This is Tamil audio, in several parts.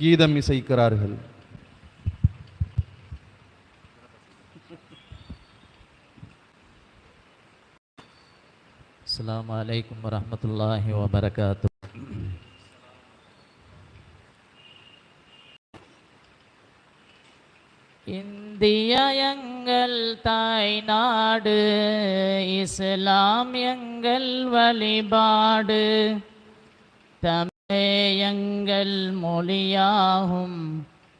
கீதம் இசைக்கிறார்கள். அஸ்ஸலாமு அலைக்கும் வரஹ்மத்துல்லாஹி வபரகாத்து. இந்தியா எங்கள் தாய் நாடு இஸ்லாம் எங்கள் வழிபாடு. தமிழே எங்கள் மொழியாகும்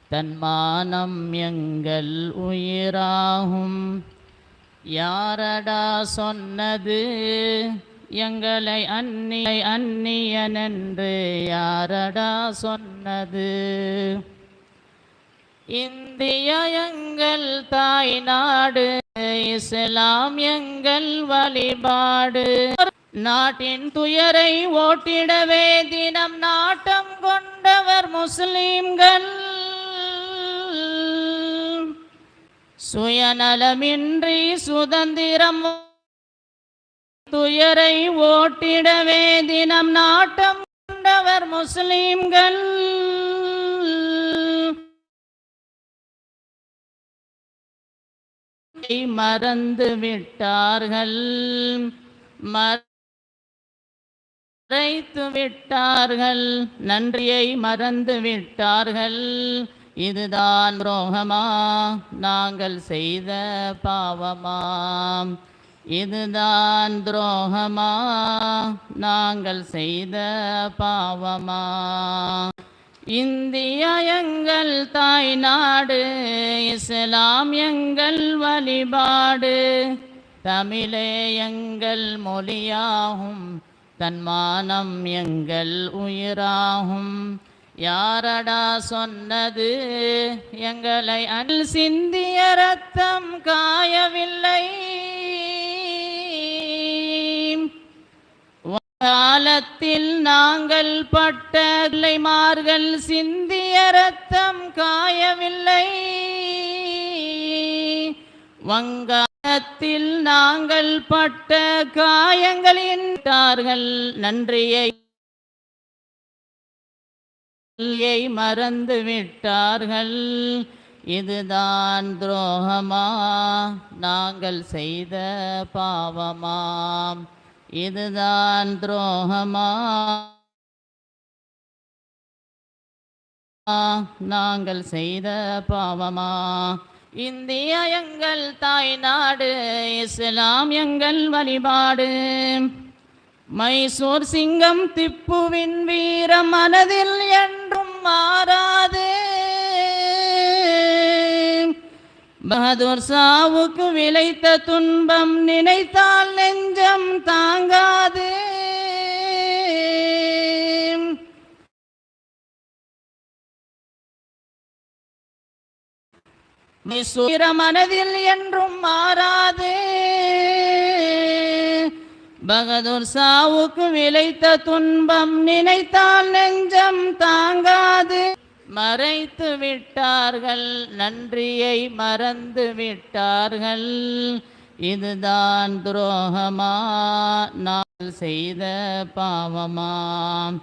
தன்மானம் எங்கள் உயிராகும். யாரடா சொன்னது? எங்களை அந்நிய அந்நியனென்று யாரடா சொன்னது? இந்திய எங்கள் தாய் நாடு இஸ்லாம் எங்கள் வழிபாடு. நாட்டின் துயரை ஓட்டிடவே தினம் நாட்டம் கொண்டவர் முஸ்லிம்கள். சுயநலமின்றி சுதந்திரம் துயரை ஓட்டிடவே தினம் நாட்டம் கொண்டவர் முஸ்லிம்கள். மறந்து விட்டார்கள் மறைத்து விட்டார்கள் நன்றியை மறந்து விட்டார்கள். இதுதான் துரோகமா? நாங்கள் செய்த பாவமாம் இதுதான் துரோகமா? நாங்கள் செய்த பாவமா? இந்தியா எங்கள் தாய் நாடு இஸ்லாம் எங்கள் வழிபாடு. தமிழே எங்கள் மொழியாகும். தன்மானம் எங்கள் உயிராகும். யாரடா சொன்னது? எங்களை அல் சிந்திய ரத்தம் காயவில்லை. காலத்தில் நாங்கள் பட்ட மார்கள் சிந்திய ரத்தம் காயவில்லை. காலத்தில் நாங்கள் பட்ட காயங்களின் நன்றியை யை மறந்து விட்டார்கள். இதுதான் துரோகமா? நாங்கள் செய்த பாவமாம் இதுதான் துரோகமா? நாங்கள் செய்த பாவமா? இந்தியா எங்கள் தாய் நாடு இஸ்லாம் எங்கள் வழிபாடு. மைசூர் சிங்கம் திப்புவின் வீரம் மனதில் என்றும் மாறாது. பகதூர் சாவுக்கு விளைத்த துன்பம் நினைத்தால் நெஞ்சம் தாங்காது. மைசூர மனதில் என்றும் மாறாது. பகதூர் சாவுக்கு விளைத்த துன்பம் நினைத்தால் நெஞ்சம் தாங்காது. மறைத்து விட்டார்கள் நன்றியை மறந்து விட்டார்கள். இதுதான் துரோகமா? நான் செய்த பாவமாம்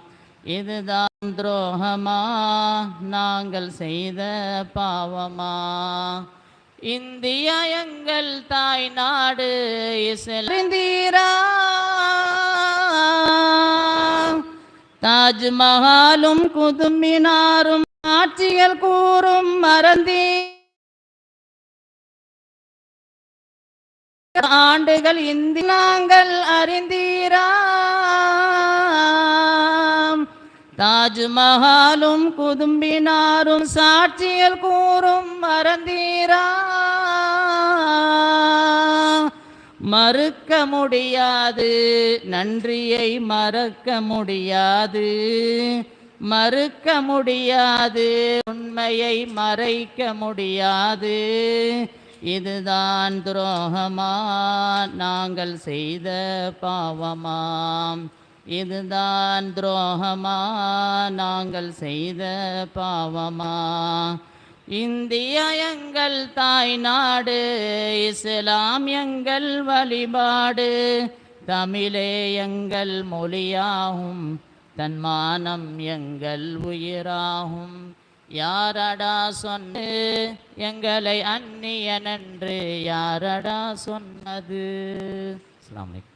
இதுதான் துரோகமா? நாங்கள் செய்த பாவமா? இந்தியா எங்கள் தாய் நாடு இசலந்தீரா தாஜ்மஹாலும் குதுமினாரும் ஆட்சிகள் கூறும் மறந்தீ. ஆண்டுகள் இந்தி. நாங்கள் அறிந்தீராம் தாஜ்மஹாலும் குதும்பினாரும் சாட்சியல் கூறும் மறந்தீரா? மறுக்க முடியாது நன்றியை மறக்க முடியாது. மறுக்க முடியாது உண்மையை மறைக்க முடியாது. இதுதான் துரோகமா? நாங்கள் செய்த பாவமாம். இதுதான் துரோகமா? நாங்கள் செய்த பாவமா? இந்தியா எங்கள் தாய் நாடு இஸ்லாம் எங்கள் வழிபாடு தமிழே எங்கள் மொழியாகும் தன்மானம் எங்கள் உயிராகும். யாரடா சொன்னு எங்களை அந்நியனென்று யாரடா சொன்னது? அஸ்ஸலாமு அலைக்கும்.